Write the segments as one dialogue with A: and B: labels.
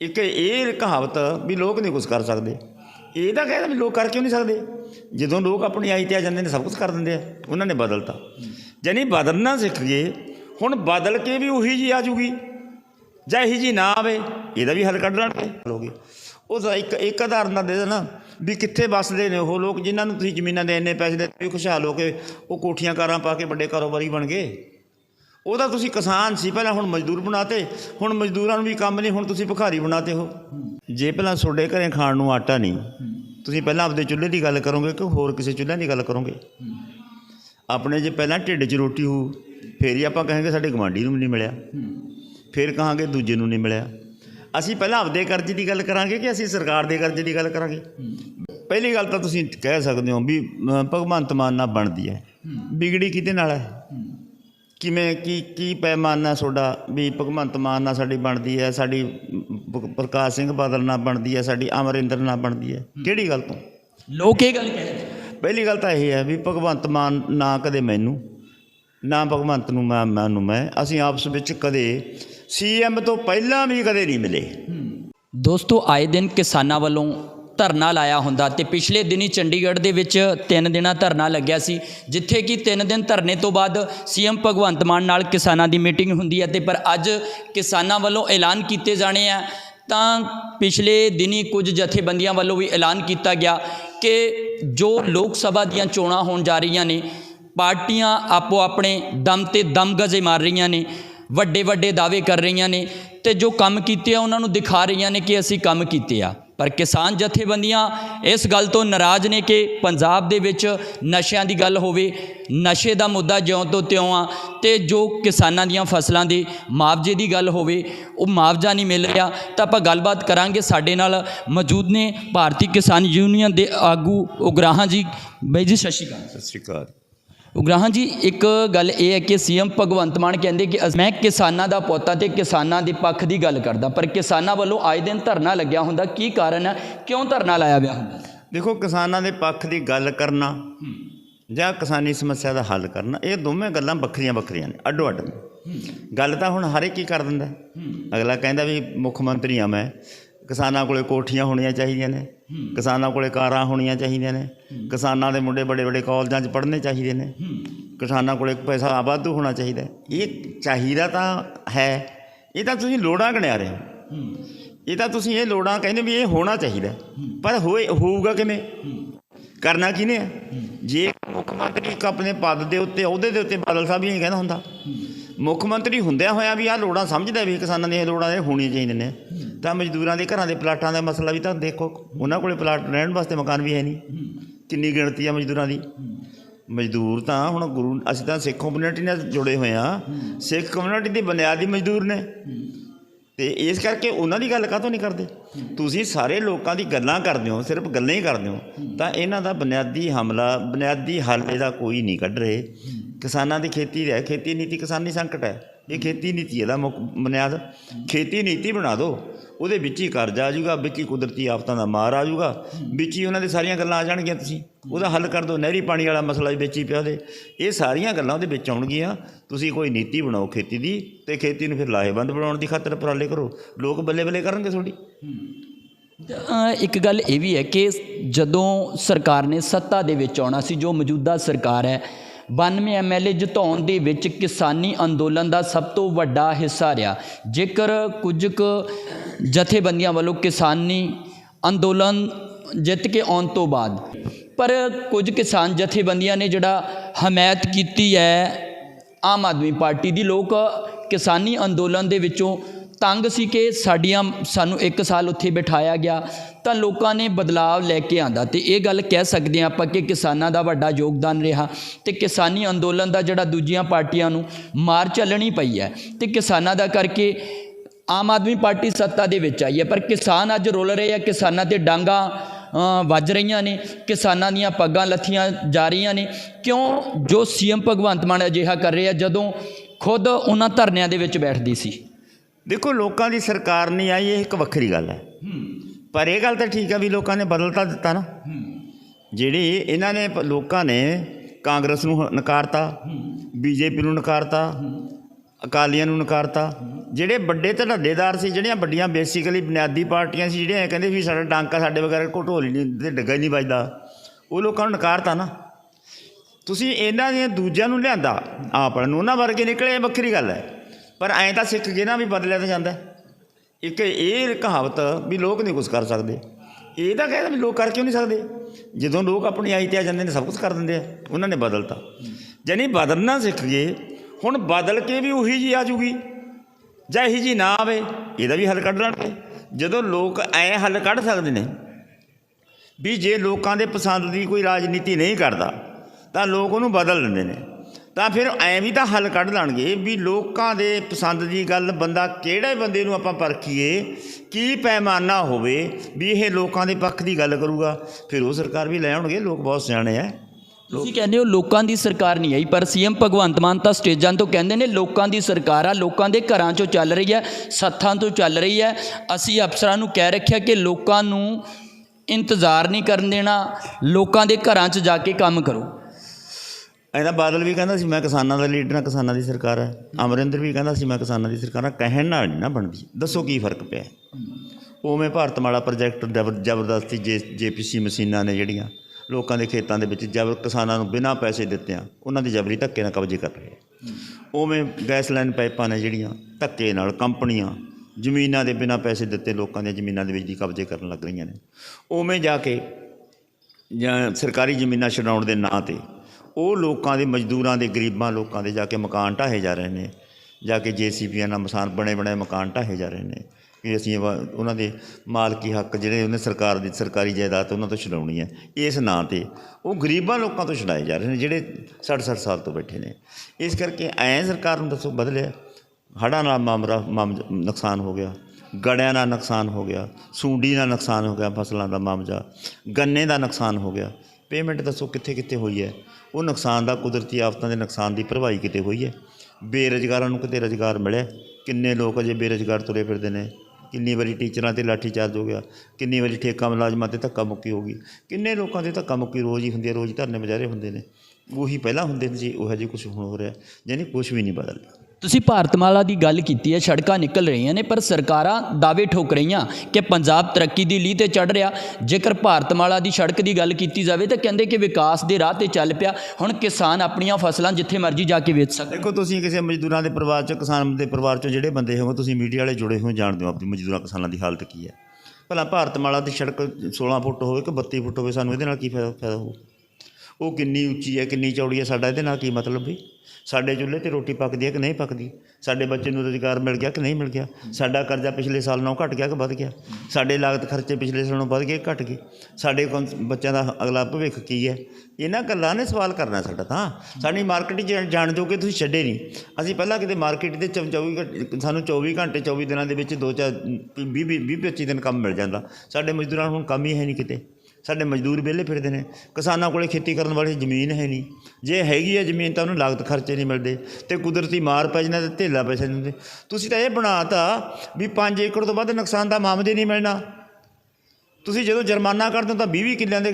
A: ਇੱਕ ਇਹ ਕਹਾਵਤ ਵੀ ਲੋਕ ਨਹੀਂ ਕੁਝ ਕਰ ਸਕਦੇ। ਇਹ ਤਾਂ ਕਹਿੰਦਾ ਵੀ ਲੋਕ ਕਰ ਕਿਉਂ ਨਹੀਂ ਸਕਦੇ? ਜਦੋਂ ਲੋਕ ਆਪਣੀ ਆਈ ਤੇ ਆ ਜਾਂਦੇ ਨੇ, ਸਭ ਕੁਝ ਕਰ ਦਿੰਦੇ ਆ, ਉਹਨਾਂ ਨੇ ਬਦਲਤਾ। ਜਾਨੀ ਬਦਲਣਾ ਸਿੱਖ ਗਏ ਹੁਣ ਬਦਲ ਕੇ ਵੀ ਉਹੀ ਜੀ ਆ ਜੂਗੀ। ਜਾਂ ਇਹੀ ਜੀ ਨਾ ਆਵੇ, ਇਹਦਾ ਵੀ ਹੱਲ ਕੱਢ ਲੈਣਗੇ ਲੋਗੇ ਉਹ ਤਾਂ ਇੱਕ ਇੱਕ ਆਧਾਰਨ ਦਾ ਦੇ ਦੇਣਾ ਵੀ ਕਿੱਥੇ ਵੱਸਦੇ ਨੇ ਉਹ ਲੋਕ, ਜਿਨ੍ਹਾਂ ਨੂੰ ਤੁਸੀਂ ਜ਼ਮੀਨਾਂ ਦੇ ਇੰਨੇ ਪੈਸੇ ਦੇ ਖੁਸ਼ਹਾਲ ਹੋ ਕੇ ਉਹ ਕੋਠੀਆਂ ਕਾਰਾਂ ਪਾ ਕੇ ਵੱਡੇ ਕਾਰੋਬਾਰੀ ਬਣ ਗਏ। ਉਹਦਾ ਤੁਸੀਂ ਕਿਸਾਨ ਸੀ ਪਹਿਲਾਂ ਹੁਣ ਮਜ਼ਦੂਰ ਬਣਾਤੇ ਹੁਣ ਮਜ਼ਦੂਰਾਂ ਨੂੰ ਵੀ ਕੰਮ ਨਹੀਂ ਹੁਣ ਤੁਸੀਂ ਭਿਖਾਰੀ ਬਣਾਤੇ ਹੋ। ਜੇ ਪਹਿਲਾਂ ਤੁਹਾਡੇ ਘਰੇ ਖਾਣ ਨੂੰ ਆਟਾ ਨਹੀਂ ਤੁਸੀਂ ਪਹਿਲਾਂ ਆਪਦੇ ਚੁੱਲ੍ਹੇ ਦੀ ਗੱਲ ਕਰੋਗੇ ਕਿ ਹੋਰ ਕਿਸੇ ਚੁੱਲ੍ਹੇ ਦੀ ਗੱਲ ਕਰੋਗੇ? ਆਪਣੇ ਜੇ ਪਹਿਲਾਂ ਢਿੱਡ 'ਚ ਰੋਟੀ ਹੋ ਫੇਰ ਹੀ ਆਪਾਂ ਕਹਾਂਗੇ ਸਾਡੇ ਗਵਾਂਢੀ ਨੂੰ ਨਹੀਂ ਮਿਲਿਆ। ਫਿਰ ਕਹਾਂਗੇ ਦੂਜੇ ਨੂੰ ਨਹੀਂ ਮਿਲਿਆ। ਅਸੀਂ ਪਹਿਲਾਂ ਆਪਦੇ ਕਰਜ਼ੇ ਦੀ ਗੱਲ ਕਰਾਂਗੇ ਕਿ ਅਸੀਂ ਸਰਕਾਰ ਦੇ ਕਰਜ਼ੇ ਦੀ ਗੱਲ ਕਰਾਂਗੇ? ਪਹਿਲੀ ਗੱਲ ਤਾਂ ਤੁਸੀਂ ਕਹਿ ਸਕਦੇ ਹੋ ਵੀ ਭਗਵੰਤ ਮਾਨ ਨਾਲ ਬਣਦੀ ਹੈ। ਵਿਗੜੀ ਕਿਹਦੇ ਨਾਲ ਹੈ? ਕਿਵੇਂ ਕੀ ਕੀ ਪੈਮਾਨਾ ਤੁਹਾਡਾ ਵੀ ਭਗਵੰਤ ਮਾਨ ਨਾਲ ਸਾਡੀ ਬਣਦੀ ਹੈ ਸਾਡੀ ਪ੍ਰਕਾਸ਼ ਸਿੰਘ ਬਾਦਲ ਨਾਲ ਬਣਦੀ ਹੈ ਸਾਡੀ ਅਮਰਿੰਦਰ ਨਾਲ ਬਣਦੀ ਹੈ? ਕਿਹੜੀ ਗੱਲ ਤੋਂ?
B: ਲੋਕ ਇਹ ਗੱਲ ਕਹਿੰਦੇ
A: ਪਹਿਲੀ ਗੱਲ ਤਾਂ ਇਹ ਹੈ ਵੀ ਭਗਵੰਤ ਮਾਨ ਨਾ ਕਦੇ ਮੈਨੂੰ ਨਾ ਭਗਵੰਤ ਨੂੰ ਮੈਂ ਮੈਨੂੰ ਮੈਂ ਅਸੀਂ ਆਪਸ ਵਿੱਚ ਕਦੇ ਸੀਐਮ ਤੋਂ ਪਹਿਲਾਂ ਵੀ ਕਦੇ ਨਹੀਂ ਮਿਲੇ।
B: ਦੋਸਤੋ ਆਏ ਦਿਨ ਕਿਸਾਨਾਂ ਵੱਲੋਂ ਧਰਨਾ ਲਾਇਆ ਹੁੰਦਾ ਤੇ ਪਿਛਲੇ ਦਿਨੀ ਚੰਡੀਗੜ੍ਹ ਦੇ ਵਿੱਚ ਤਿੰਨ ਦਿਨਾਂ ਧਰਨਾ ਲੱਗਿਆ ਸੀ, ਜਿੱਥੇ ਕਿ ਤਿੰਨ ਦਿਨ ਧਰਨੇ ਤੋਂ ਬਾਅਦ ਸੀਐਮ ਭਗਵੰਤ ਮਾਨ ਨਾਲ ਕਿਸਾਨਾਂ ਦੀ ਮੀਟਿੰਗ ਹੁੰਦੀ ਹੈ ਤੇ ਪਰ ਅੱਜ ਕਿਸਾਨਾਂ ਵੱਲੋਂ ਐਲਾਨ ਕੀਤੇ ਜਾਣੇ ਆ। ਤਾਂ ਪਿਛਲੇ ਦਿਨੀ ਕੁਝ ਜਥੇਬੰਦੀਆਂ ਵੱਲੋਂ ਵੀ ਐਲਾਨ ਕੀਤਾ ਗਿਆ ਕਿ ਜੋ ਲੋਕ ਸਭਾ ਦੀਆਂ ਚੋਣਾਂ ਹੋਣ ਜਾ ਰਹੀਆਂ ਨੇ, ਪਾਰਟੀਆਂ ਆਪੋ ਆਪਣੇ ਦਮ ਤੇ ਦਮ ਗਜ਼ੇ ਮਾਰ ਰਹੀਆਂ ਨੇ, ਵੱਡੇ ਵੱਡੇ ਦਾਅਵੇ ਕਰ ਰਹੀਆਂ ਨੇ ਤੇ ਜੋ ਕੰਮ ਕੀਤੇ ਆ ਉਹਨਾਂ ਨੂੰ ਦਿਖਾ ਰਹੀਆਂ ਨੇ ਕਿ ਅਸੀਂ ਕੰਮ ਕੀਤੇ ਆ। ਪਰ ਕਿਸਾਨ ਜਥੇਬੰਦੀਆਂ ਇਸ ਗੱਲ ਤੋਂ ਨਾਰਾਜ਼ ਨੇ ਕਿ ਪੰਜਾਬ ਦੇ ਵਿੱਚ ਨਸ਼ਿਆਂ ਦੀ ਗੱਲ ਹੋਵੇ, ਨਸ਼ੇ ਦਾ ਮੁੱਦਾ ਜਿਉਂ ਤੋਂ ਤਿਉਂ ਆ ਤੇ ਜੋ ਕਿਸਾਨਾਂ ਦੀਆਂ ਫਸਲਾਂ ਦੇ ਮੁਆਵਜ਼ੇ ਦੀ ਗੱਲ ਹੋਵੇ, ਉਹ ਮੁਆਵਜ਼ਾ ਨਹੀਂ ਮਿਲ ਰਿਹਾ। ਤਾਂ ਆਪਾਂ ਗੱਲਬਾਤ ਕਰਾਂਗੇ ਸਾਡੇ ਨਾਲ ਮੌਜੂਦ ਨੇ ਭਾਰਤੀ ਕਿਸਾਨ ਯੂਨੀਅਨ ਦੇ ਆਗੂ ਉਗਰਾਹਾਂ ਜੀ। ਬਾਈ ਜੀ, ਸਤਿ ਸ਼੍ਰੀ ਅਕਾਲ।
A: ਸਤਿ ਸ਼੍ਰੀ ਅਕਾਲ।
B: ਉਗਰਾਹਾਂ ਜੀ, ਇੱਕ ਗੱਲ ਇਹ ਹੈ ਕਿ ਸੀਐਮ ਭਗਵੰਤ ਮਾਨ ਕਹਿੰਦੇ ਕਿ ਮੈਂ ਕਿਸਾਨਾਂ ਦਾ ਪੋਤਾ ਤੇ ਕਿਸਾਨਾਂ ਦੇ ਪੱਖ ਦੀ ਗੱਲ ਕਰਦਾ, ਪਰ ਕਿਸਾਨਾਂ ਵੱਲੋਂ ਆਏ ਦਿਨ ਧਰਨਾ ਲੱਗਿਆ ਹੁੰਦਾ, ਕੀ ਕਾਰਨ ਹੈ? ਕਿਉਂ ਧਰਨਾ ਲਾਇਆ ਗਿਆ ਹੁੰਦਾ?
A: ਦੇਖੋ, ਕਿਸਾਨਾਂ ਦੇ ਪੱਖ ਦੀ ਗੱਲ ਕਰਨਾ ਜਾਂ ਕਿਸਾਨੀ ਸਮੱਸਿਆ ਦਾ ਹੱਲ ਕਰਨਾ, ਇਹ ਦੋਵੇਂ ਗੱਲਾਂ ਵੱਖਰੀਆਂ ਵੱਖਰੀਆਂ ਨੇ, ਅੱਡੋ ਅੱਡ ਗੱਲ ਤਾਂ ਹੁਣ ਹਰ ਇੱਕ ਹੀ ਕਰ ਦਿੰਦਾ। ਅਗਲਾ ਕਹਿੰਦਾ ਵੀ ਮੁੱਖ ਮੰਤਰੀ ਆ ਮੈਂ, ਕਿਸਾਨਾਂ ਕੋਲੇ ਕੋਠੀਆਂ ਹੋਣੀਆਂ ਚਾਹੀਦੀਆਂ ਨੇ। ਕਿਸਾਨਾਂ ਕੋਲੇ ਕਾਰਾਂ ਹੋਣੀਆਂ ਚਾਹੀਦੀਆਂ ਨੇ। ਕਿਸਾਨਾਂ ਦੇ ਮੁੰਡੇ ਵੱਡੇ ਵੱਡੇ ਕਾਲਜਾਂ 'ਚ ਪੜ੍ਹਨੇ ਚਾਹੀਦੇ ਨੇ। ਕਿਸਾਨਾਂ ਕੋਲੇ ਪੈਸਾ ਵਾਧੂ ਹੋਣਾ ਚਾਹੀਦਾ। ਇਹ ਚਾਹੀਦਾ ਤਾਂ ਹੈ। ਇਹ ਤਾਂ ਤੁਸੀਂ ਲੋੜਾਂ ਗਣਿਆ ਰਹੇ ਹੋ। ਇਹ ਤਾਂ ਤੁਸੀਂ ਇਹ ਲੋੜਾਂ ਕਹਿੰਦੇ ਵੀ ਇਹ ਹੋਣਾ ਚਾਹੀਦਾ ਪਰ ਹੋਏ ਹੋਊਗਾ ਕਿਵੇਂ? ਕਰਨਾ ਕਿਹਨੇ ਹੈ। ਜੇ ਮੁੱਖ ਮੰਤਰੀ ਇੱਕ ਆਪਣੇ ਪਦ ਦੇ ਉੱਤੇ ਅਹੁਦੇ ਦੇ ਉੱਤੇ ਬਾਦਲ ਸਾਹਿਬ ਹੀ ਨਹੀਂ ਕਹਿੰਦਾ ਹੁੰਦਾ। ਮੁੱਖ ਮੰਤਰੀ ਹੁੰਦਿਆਂ ਹੋਇਆਂ ਵੀ ਆਹ ਲੋੜਾਂ ਸਮਝਦਾ ਵੀ ਕਿਸਾਨਾਂ ਦੀਆਂ ਲੋੜਾਂ ਇਹ ਹੋਣੀਆਂ ਚਾਹੀਦੀਆਂ ਨੇ। ਤਾਂ ਮਜ਼ਦੂਰਾਂ ਦੇ ਘਰਾਂ ਦੇ ਪਲਾਟਾਂ ਦਾ ਮਸਲਾ ਵੀ ਤਾਂ ਦੇਖੋ, ਉਹਨਾਂ ਕੋਲੇ ਪਲਾਟ ਰਹਿਣ ਵਾਸਤੇ ਮਕਾਨ ਵੀ ਹੈ ਨਹੀਂ। ਕਿੰਨੀ ਗਿਣਤੀ ਆ ਮਜ਼ਦੂਰਾਂ ਦੀ। ਮਜ਼ਦੂਰ ਤਾਂ ਹੁਣ ਗੁਰੂ, ਅਸੀਂ ਤਾਂ ਸਿੱਖ ਕਮਿਊਨਿਟੀ ਨਾਲ ਜੁੜੇ ਹੋਏ ਆ ਸਿੱਖ ਕਮਿਊਨਿਟੀ ਦੀ ਬੁਨਿਆਦੀ ਮਜ਼ਦੂਰ ਨੇ। ਤੇ ਇਸ ਕਰਕੇ ਉਹਨਾਂ ਦੀ ਗੱਲ ਕਾਹਤੋਂ ਨਹੀਂ ਕਰਦੇ? ਤੁਸੀਂ ਸਾਰੇ ਲੋਕਾਂ ਦੀ ਗੱਲਾਂ ਕਰਦੇ ਹੋ, ਸਿਰਫ ਗੱਲਾਂ ਹੀ ਕਰਦੇ ਹੋ, ਤਾਂ ਇਹਨਾਂ ਦਾ ਬੁਨਿਆਦੀ ਹਮਲਾ, ਬੁਨਿਆਦੀ ਹੱਲ ਇਹਦਾ ਕੋਈ ਨਹੀਂ ਕੱਢ ਰਹੇ। ਕਿਸਾਨਾਂ ਦੀ ਖੇਤੀ ਦਾ ਖੇਤੀ ਨੀਤੀ ਕਿਸਾਨੀ ਸੰਕਟ ਹੈ। ਇਹ ਖੇਤੀ ਨੀਤੀ ਇਹਦਾ ਮੁੱਖ ਬੁਨਿਆਦ ਖੇਤੀ ਨੀਤੀ ਬਣਾ ਦਿਓ, ਉਹਦੇ ਵਿੱਚ ਹੀ ਕਰਜ਼ਾ ਆ ਜਾਊਗਾ, ਵਿੱਚ ਹੀ ਕੁਦਰਤੀ ਆਫਤਾਂ ਦਾ ਮਾਰ ਆ ਜਾਊਗਾ, ਵਿੱਚ ਹੀ ਉਹਨਾਂ ਦੇ ਸਾਰੀਆਂ ਗੱਲਾਂ ਆ ਜਾਣਗੀਆਂ ਤੁਸੀਂ। ਉਹਦਾ ਹੱਲ ਕਰ ਦਿਓ, ਨਹਿਰੀ ਪਾਣੀ ਵਾਲਾ ਮਸਲਾ ਵਿੱਚ ਹੀ ਪਿਆ ਉਹਦੇ। ਇਹ ਸਾਰੀਆਂ ਗੱਲਾਂ ਉਹਦੇ ਵਿੱਚ ਆਉਣਗੀਆਂ। ਤੁਸੀਂ ਕੋਈ ਨੀਤੀ ਬਣਾਓ ਖੇਤੀ ਦੀ ਤੇ ਖੇਤੀ ਨੂੰ ਫਿਰ ਲਾਹੇਵੰਦ ਬਣਾਉਣ ਦੀ ਖਾਤਰ ਉਪਰਾਲੇ ਕਰੋ। ਲੋਕ ਬੱਲੇ ਬੱਲੇ ਕਰਨਗੇ ਤੁਹਾਡੀ।
B: ਇੱਕ ਗੱਲ ਇਹ ਵੀ ਹੈ ਕਿ ਜਦੋਂ ਸਰਕਾਰ ਨੇ ਸੱਤਾ ਦੇ ਵਿੱਚ ਆਉਣਾ ਸੀ, ਜੋ ਮੌਜੂਦਾ ਸਰਕਾਰ ਹੈ 92 ਐਮਐਲਏ ਜਿਤਾਉਣ ਦੇ ਵਿੱਚ ਕਿਸਾਨੀ ਅੰਦੋਲਨ ਦਾ ਸਭ ਤੋਂ ਵੱਡਾ ਹਿੱਸਾ ਰਿਹਾ। ਜੇਕਰ ਕੁਝ ਕੁ ਜਥੇਬੰਦੀਆਂ ਵੱਲੋਂ ਕਿਸਾਨੀ ਅੰਦੋਲਨ ਜਿੱਤ ਕੇ ਆਉਣ ਤੋਂ ਬਾਅਦ, ਪਰ ਕੁਝ ਕਿਸਾਨ ਜਥੇਬੰਦੀਆਂ ਨੇ ਜਿਹੜਾ ਹਮਾਇਤ ਕੀਤੀ ਹੈ ਆਮ ਆਦਮੀ ਪਾਰਟੀ ਦੀ, ਲੋਕ ਕਿਸਾਨੀ ਅੰਦੋਲਨ ਦੇ ਵਿੱਚੋਂ ਤੰਗ ਸੀ ਕਿ ਸਾਡੀਆਂ, ਸਾਨੂੰ 1 ਸਾਲ ਉੱਥੇ ਬਿਠਾਇਆ ਗਿਆ, ਤਾਂ ਲੋਕਾਂ ਨੇ ਬਦਲਾਵ ਲੈ ਕੇ ਆਂਦਾ। ਤੇ ਇਹ ਗੱਲ ਕਹਿ ਸਕਦੇ ਹਾਂ ਆਪਾਂ ਕਿ ਕਿਸਾਨਾਂ ਦਾ ਵੱਡਾ ਯੋਗਦਾਨ ਰਿਹਾ ਤੇ ਕਿਸਾਨੀ ਅੰਦੋਲਨ ਦਾ ਜਿਹੜਾ ਦੂਜੀਆਂ ਪਾਰਟੀਆਂ ਨੂੰ ਮਾਰ ਚੱਲਣੀ ਪਈ ਹੈ ਤੇ ਕਿਸਾਨਾਂ ਦਾ ਕਰਕੇ ਆਮ ਆਦਮੀ ਪਾਰਟੀ ਸੱਤਾ ਦੇ ਵਿੱਚ ਆਈ ਹੈ। ਪਰ ਕਿਸਾਨ ਅੱਜ ਰੁਲ ਰਹੇ ਆ, ਕਿਸਾਨਾਂ ਤੇ ਡਾਂਗਾ ਵੱਜ ਰਹੀਆਂ ਨੇ, ਕਿਸਾਨਾਂ ਦੀਆਂ ਪੱਗਾਂ ਲੱਥੀਆਂ ਜਾ ਰਹੀਆਂ ਨੇ। ਕਿਉਂ? ਜੋ ਸੀਐਮ ਭਗਵੰਤ ਮਾਨ ਅਜਿਹਾ ਕਰ ਰਿਹਾ, ਜਦੋਂ ਖੁਦ ਉਹਨਾਂ ਧਰਨਿਆਂ ਦੇ ਵਿੱਚ ਬੈਠਦੀ ਸੀ।
A: ਦੇਖੋ ਲੋਕਾਂ ਦੀ ਸਰਕਾਰ ਨਹੀਂ ਆਈ ਇਹ ਇੱਕ ਵੱਖਰੀ ਗੱਲ ਹੈ। ਪਰ ਇਹ ਗੱਲ ਤਾਂ ਠੀਕ ਹੈ ਵੀ ਲੋਕਾਂ ਨੇ ਬਦਲ ਤਾਂ ਦਿੱਤਾ ਨਾ। ਜਿਹੜੀ ਇਹਨਾਂ ਨੇ ਲੋਕਾਂ ਨੇ ਕਾਂਗਰਸ ਨੂੰ ਨਕਾਰਤਾ ਬੀਜੇਪੀ ਨੂੰ ਨਕਾਰਤਾ ਅਕਾਲੀਆਂ ਨੂੰ ਨਕਾਰਤਾ। ਜਿਹੜੇ ਵੱਡੇ ਧੜੱਲੇਦਾਰ ਸੀ ਜਿਹੜੀਆਂ ਵੱਡੀਆਂ ਬੇਸਿਕਲੀ ਬੁਨਿਆਦੀ ਪਾਰਟੀਆਂ ਸੀ ਜਿਹੜੀਆਂ ਕਹਿੰਦੇ ਵੀ ਸਾਡਾ ਡਾਂਕਾ ਸਾਡੇ ਵਗੈਰਾ ਢੋਲ ਹੀ ਨਹੀਂ ਤੇ ਡੱਗਾ ਹੀ ਨਹੀਂ ਵੱਜਦਾ। ਉਹ ਲੋਕਾਂ ਨੂੰ ਨਕਾਰਤਾ ਨਾ। ਤੁਸੀਂ ਇਹਨਾਂ ਦੀਆਂ ਦੂਜਿਆਂ ਨੂੰ ਲਿਆਂਦਾ ਆਪ ਨੂੰ ਉਹਨਾਂ ਵਰਗੇ ਨਿਕਲੇ ਇਹ ਵੱਖਰੀ ਗੱਲ ਹੈ। ਪਰ ਐਂ ਤਾਂ ਸਿੱਖ ਗਏ ਨਾ ਵੀ ਬਦਲਿਆ ਤਾਂ ਜਾਂਦਾ। ਇੱਕ ਇਹ ਕਹਾਵਤ ਵੀ ਲੋਕ ਨਹੀਂ ਕੁਝ ਕਰ ਸਕਦੇ। ਇਹ ਤਾਂ ਕਹਿੰਦਾ ਵੀ ਲੋਕ ਕਰ ਕਿਉਂ ਨਹੀਂ ਸਕਦੇ? ਜਦੋਂ ਲੋਕ ਆਪਣੀ ਆਈ ਤੇ ਆ ਜਾਂਦੇ ਨੇ, ਸਭ ਕੁਝ ਕਰ ਦਿੰਦੇ ਆ। ਉਹਨਾਂ ਨੇ ਬਦਲਤਾ। ਜਾਨੀ ਬਦਲਣਾ ਸਿੱਖ ਗਏ ਹੁਣ ਬਦਲ ਕੇ ਵੀ ਉਹੀ ਜੀ ਆ ਜੂਗੀ। ਜਾਂ ਇਹੀ ਜੀ ਨਾ ਆਵੇ, ਇਹਦਾ ਵੀ ਹੱਲ ਕੱਢ ਲੈਣਗੇ ਜਦੋਂ ਲੋਕ ਐ ਹੱਲ ਕੱਢ ਸਕਦੇ ਨੇ, ਵੀ ਜੇ ਲੋਕਾਂ ਦੇ ਪਸੰਦ ਦੀ ਕੋਈ ਰਾਜਨੀਤੀ ਨਹੀਂ ਕਰਦਾ, ਤਾਂ ਲੋਕ ਉਹਨੂੰ ਬਦਲ ਦਿੰਦੇ ਨੇ। ਤਾਂ ਫਿਰ ਐਂ ਵੀ ਤਾਂ ਹੱਲ ਕੱਢ ਲੈਣਗੇ ਵੀ ਲੋਕਾਂ ਦੇ ਪਸੰਦ ਦੀ ਗੱਲ, ਬੰਦਾ ਕਿਹੜੇ ਬੰਦੇ ਨੂੰ ਆਪਾਂ ਪਰਖੀਏ, ਕੀ ਪੈਮਾਨਾ ਹੋਵੇ ਵੀ ਇਹ ਲੋਕਾਂ ਦੇ ਪੱਖ ਦੀ ਗੱਲ ਕਰੂਗਾ। ਫਿਰ ਉਹ ਸਰਕਾਰ ਵੀ ਲੈ ਆਉਣਗੇ, ਲੋਕ ਬਹੁਤ ਸਿਆਣੇ ਆ
B: ਤੁਸੀਂ ਕਹਿੰਦੇ ਹੋ ਲੋਕਾਂ ਦੀ ਸਰਕਾਰ ਨਹੀਂ ਆਈ, ਪਰ ਸੀਐਮ ਭਗਵੰਤ ਮਾਨ ਤਾਂ ਸਟੇਜਾਂ ਤੋਂ ਕਹਿੰਦੇ ਨੇ ਲੋਕਾਂ ਦੀ ਸਰਕਾਰ ਆ, ਲੋਕਾਂ ਦੇ ਘਰਾਂ 'ਚੋਂ ਚੱਲ ਰਹੀ ਹੈ ਸੱਥਾਂ ਤੋਂ ਚੱਲ ਰਹੀ ਹੈ ਅਸੀਂ ਅਫਸਰਾਂ ਨੂੰ ਕਹਿ ਰੱਖਿਆ ਕਿ ਲੋਕਾਂ ਨੂੰ ਇੰਤਜ਼ਾਰ ਨਹੀਂ ਕਰਨ ਦੇਣਾ, ਲੋਕਾਂ ਦੇ ਘਰਾਂ 'ਚ ਜਾ ਕੇ ਕੰਮ ਕਰੋ।
A: ਐਦਾ ਬਾਦਲ ਵੀ ਕਹਿੰਦਾ ਸੀ, ਮੈਂ ਕਿਸਾਨਾਂ ਦਾ ਲੀਡਰ ਹਾਂ, ਕਿਸਾਨਾਂ ਦੀ ਸਰਕਾਰ ਹੈ। ਅਮਰਿੰਦਰ ਵੀ ਕਹਿੰਦਾ ਸੀ, ਮੈਂ ਕਿਸਾਨਾਂ ਦੀ ਸਰਕਾਰ ਹਾਂ। ਕਹਿਣ ਨਾਲ ਨਹੀਂ ਨਾ ਬਣਦੀ। ਦੱਸੋ ਕੀ ਫ਼ਰਕ ਪਿਆ? ਉਵੇਂ ਭਾਰਤਮਾਲਾ ਪ੍ਰੋਜੈਕਟ ਜ਼ਬਰ- ਜ਼ਬਰਦਸਤੀ ਜੇ, ਜੇਪੀਸੀ ਮਸ਼ੀਨਾਂ ਨੇ ਜਿਹੜੀਆਂ, ਲੋਕਾਂ ਦੇ ਖੇਤਾਂ ਦੇ ਵਿੱਚ ਜ਼ਬਰ ਕਿਸਾਨਾਂ ਨੂੰ ਬਿਨਾਂ ਪੈਸੇ ਦਿੱਤਿਆਂ, ਉਹਨਾਂ ਦੀ ਜ਼ਬਰੀ ਧੱਕੇ ਨਾਲ ਕਬਜ਼ੇ ਕਰ ਰਹੇ ਉਵੇਂ ਗੈਸ ਲਾਈਨ ਪਾਈਪਾਂ ਨੇ ਜਿਹੜੀਆਂ, ਧੱਕੇ ਨਾਲ ਕੰਪਨੀਆਂ, ਜ਼ਮੀਨਾਂ ਦੇ ਬਿਨਾਂ ਪੈਸੇ ਦਿੱਤੇ, ਲੋਕਾਂ ਦੀਆਂ ਜ਼ਮੀਨਾਂ ਦੇ ਵਿੱਚ ਦੀ ਕਬਜ਼ੇ ਕਰਨ ਲੱਗ ਰਹੀਆਂ ਨੇ। ਉਵੇਂ ਜਾ ਕੇ ਜਾਂ ਸਰਕਾਰੀ ਜ਼ਮੀਨਾਂ ਛਡਾਉਣ ਦੇ ਨਾਂ ਤੇ ਉਹ ਲੋਕਾਂ ਦੇ, ਮਜ਼ਦੂਰਾਂ ਦੇ, ਗਰੀਬਾਂ ਲੋਕਾਂ ਦੇ ਜਾ ਕੇ ਮਕਾਨ ਢਾਹੇ ਜਾ ਰਹੇ ਨੇ, ਜਾ ਕੇ ਜੀਸੀਪੀਆਂ ਨਾਲ ਮਸਾਨ ਬਣੇ ਬਣੇ ਮਕਾਨ ਢਾਹੇ ਜਾ ਰਹੇ ਨੇ। ਕਿ ਅਸੀਂ ਉਹਨਾਂ ਦੇ ਮਾਲਕੀ ਹੱਕ ਜਿਹੜੇ ਉਹਨੇ ਸਰਕਾਰ ਦੀ, ਸਰਕਾਰੀ ਜਾਇਦਾਦ ਉਹਨਾਂ ਤੋਂ ਛਡਾਉਣੀ ਹੈ, ਇਸ ਨਾਂ ਤੇ। ਉਹ ਗਰੀਬਾਂ ਲੋਕਾਂ ਤੋਂ ਛਡਾਏ ਜਾ ਰਹੇ ਨੇ, ਜਿਹੜੇ 60 60 ਸਾਲ ਤੋਂ ਬੈਠੇ ਨੇ। ਇਸ ਕਰਕੇ ਐਂ ਸਰਕਾਰ ਨੂੰ ਦੱਸੋ, ਬਦਲਿਆ। ਹੜ੍ਹਾਂ ਨਾਲ ਮਾਮਰਾ ਮਾਮ ਨੁਕਸਾਨ ਹੋ ਗਿਆ। ਗੜਿਆਂ ਨਾਲ ਨੁਕਸਾਨ ਹੋ ਗਿਆ। ਸੂੰਡੀ ਨਾਲ ਨੁਕਸਾਨ ਹੋ ਗਿਆ ਫਸਲਾਂ ਦਾ ਮਾਮਜਾ। ਗੰਨੇ ਦਾ ਨੁਕਸਾਨ ਹੋ ਗਿਆ। ਪੇਮੈਂਟ ਦੱਸੋ ਕਿੱਥੇ ਕਿੱਥੇ ਹੋਈ ਹੈ। ਉਹ ਨੁਕਸਾਨ ਦਾ ਕੁਦਰਤੀ ਆਫਤਾਂ ਦੇ ਨੁਕਸਾਨ ਦੀ ਭਰਵਾਈ ਕਿਤੇ ਹੋਈ ਹੈ। ਬੇਰੁਜ਼ਗਾਰਾਂ ਨੂੰ ਕਿਤੇ ਰੁਜ਼ਗਾਰ ਮਿਲਿਆ ਕਿੰਨੇ ਲੋਕ ਅਜੇ ਬੇਰੁਜ਼ਗਾਰ ਤੁਰੇ ਫਿਰਦੇ ਨੇ? ਕਿੰਨੀ ਵਾਰੀ ਟੀਚਰਾਂ ਤੇ ਲਾਠੀ ਚਾਰਜ ਹੋ ਗਿਆ? ਕਿੰਨੀ ਵਾਰੀ ਠੇਕਾ ਮੁਲਾਜ਼ਮਾਂ ਤੇ ਧੱਕਾ ਮੁੱਕੀ ਹੋ ਗਈ? ਕਿੰਨੇ ਲੋਕਾਂ ਦੇ ਧੱਕਾ ਮੁੱਕੀ ਰੋਜ਼ ਹੀ ਹੁੰਦੀ ਹੈ, ਰੋਜ਼ ਧਰਨੇ ਮੁਜ਼ਾਹਰੇ ਹੁੰਦੇ ਨੇ? ਉਹੀ ਪਹਿਲਾਂ ਹੁੰਦੇ ਨੇ ਜੀ, ਉਹ ਜਿਹੀ ਕੁਝ ਹੁਣ ਹੋ ਰਿਹਾ ਯਾਨੀ ਕੁਝ ਵੀ ਨਹੀਂ ਬਦਲ ਰਿਹਾ
B: ਤੁਸੀਂ ਭਾਰਤਮਾਲਾ ਦੀ ਗੱਲ ਕੀਤੀ ਹੈ, ਸੜਕਾਂ ਨਿਕਲ ਰਹੀਆਂ ਨੇ, ਪਰ ਸਰਕਾਰਾਂ ਦਾਅਵੇ ਠੋਕ ਰਹੀਆਂ ਕਿ ਪੰਜਾਬ ਤਰੱਕੀ ਦੀ ਲੀਹ ਤੇ ਚੜ ਰਿਹਾ। ਜੇਕਰ ਭਾਰਤਮਾਲਾ ਦੀ ਸੜਕ ਦੀ ਗੱਲ ਕੀਤੀ ਜਾਵੇ ਤਾਂ ਕਹਿੰਦੇ ਕਿ ਵਿਕਾਸ ਦੇ ਰਾਹ ਤੇ ਚੱਲ ਪਿਆ। ਹੁਣ ਕਿਸਾਨ ਆਪਣੀਆਂ ਫਸਲਾਂ ਜਿੱਥੇ ਮਰਜ਼ੀ ਜਾ ਕੇ ਵੇਚ ਸਕਦੇ।
A: ਦੇਖੋ, ਤੁਸੀਂ ਕਿਸੇ ਮਜ਼ਦੂਰਾਂ ਦੇ ਪਰਿਵਾਰ 'ਚੋਂ, ਕਿਸਾਨ ਦੇ ਪਰਿਵਾਰ 'ਚੋਂ ਜਿਹੜੇ ਬੰਦੇ ਹੋ ਤੁਸੀਂ ਮੀਡੀਆ ਵਾਲੇ ਜੁੜੇ ਹੋ ਜਾਣਦੇ ਹੋ ਆਪਣੀ ਮਜ਼ਦੂਰਾਂ, ਕਿਸਾਨਾਂ ਦੀ ਹਾਲਤ ਕੀ ਹੈ। ਭਲਾ ਭਾਰਤਮਾਲਾ ਦੀ ਸੜਕ 16 ਫੁੱਟ ਹੋਵੇ ਕਿ 32 ਫੁੱਟ ਹੋਵੇ, ਸਾਨੂੰ ਇਹਦੇ ਨਾਲ ਕੀ ਫਾਇਦਾ ਫਾਇਦਾ ਹੋਊ? ਉਹ ਕਿੰਨੀ ਉੱਚੀ ਹੈ, ਕਿੰਨੀ ਚੌੜੀ ਹੈ, ਸਾਡਾ ਇਹਦੇ ਨਾਲ ਕੀ ਮਤਲਬ ਵੀ ਸਾਡੇ ਚੁੱਲ੍ਹੇ ਤੇ ਰੋਟੀ ਪੱਕਦੀ ਹੈ ਕਿ ਨਹੀਂ ਪੱਕਦੀ? ਸਾਡੇ ਬੱਚੇ ਨੂੰ ਰੁਜ਼ਗਾਰ ਮਿਲ ਗਿਆ ਕਿ ਨਹੀਂ ਮਿਲ ਗਿਆ? ਸਾਡਾ ਕਰਜ਼ਾ ਪਿਛਲੇ ਸਾਲ ਨਾਲੋਂ ਘਟ ਗਿਆ ਕਿ ਵੱਧ ਗਿਆ? ਸਾਡੇ ਲਾਗਤ ਖਰਚੇ ਪਿਛਲੇ ਸਾਲ ਨਾਲੋਂ ਵੱਧ ਗਏ ਕਿ ਘਟ ਗਏ? ਸਾਡੇ ਕੋਲ ਬੱਚਿਆਂ ਦਾ ਅਗਲਾ ਭਵਿੱਖ ਕੀ ਹੈ? ਇਹਨਾਂ ਗੱਲਾਂ ਨੇ ਸਵਾਲ ਕਰਨਾ ਸਾਡਾ ਤਾਂ। ਸਾਡੀ ਮਾਰਕੀਟ ਜਾਣ ਜਾਣ ਜੋਗੇ ਤੁਸੀਂ ਛੱਡੇ ਨਹੀਂ। ਅਸੀਂ ਪਹਿਲਾਂ ਕਿਤੇ ਮਾਰਕੀਟ ਦੇ 24 ਘੰਟੇ ਸਾਨੂੰ 24 ਘੰਟੇ 24 ਦਿਨਾਂ ਦੇ ਵਿੱਚ ਦੋ ਚਾਰ 20 20 25 ਦਿਨ ਕੰਮ ਮਿਲ ਜਾਂਦਾ। ਸਾਡੇ ਮਜ਼ਦੂਰਾਂ ਨੂੰ ਹੁਣ ਕੰਮ ਹੀ ਹੈ ਨਹੀਂ ਕਿਤੇ। ਸਾਡੇ ਮਜ਼ਦੂਰ ਵਿਹਲੇ ਫਿਰਦੇ ਨੇ। ਕਿਸਾਨਾਂ ਕੋਲੇ ਖੇਤੀ ਕਰਨ ਵਾਲੀ ਜ਼ਮੀਨ ਹੈ ਨਹੀਂ। ਜੇ ਹੈਗੀ ਹੈ ਜ਼ਮੀਨ ਤਾਂ ਉਹਨੂੰ ਲਾਗਤ ਖਰਚੇ ਨਹੀਂ ਮਿਲਦੇ। ਤੇ ਕੁਦਰਤੀ ਮਾਰ ਪੈ ਜਾਂਦਾ ਤੇ ਧੇਲਾ ਪੈਸੇ ਦਿੰਦੇ ਤੁਸੀਂ ਤਾਂ ਇਹ ਬਣਾਤਾ ਵੀ 5 ਏਕੜ ਤੋਂ ਵੱਧ ਨੁਕਸਾਨ ਦਾ ਮਾਮਲੇ ਨਹੀਂ ਮਿਲਣਾ। ਤੁਸੀਂ ਜਦੋਂ ਜੁਰਮਾਨਾ ਕਰਦੇ ਹੋ ਤਾਂ 20 20 ਕਿੱਲਿਆਂ ਦੇ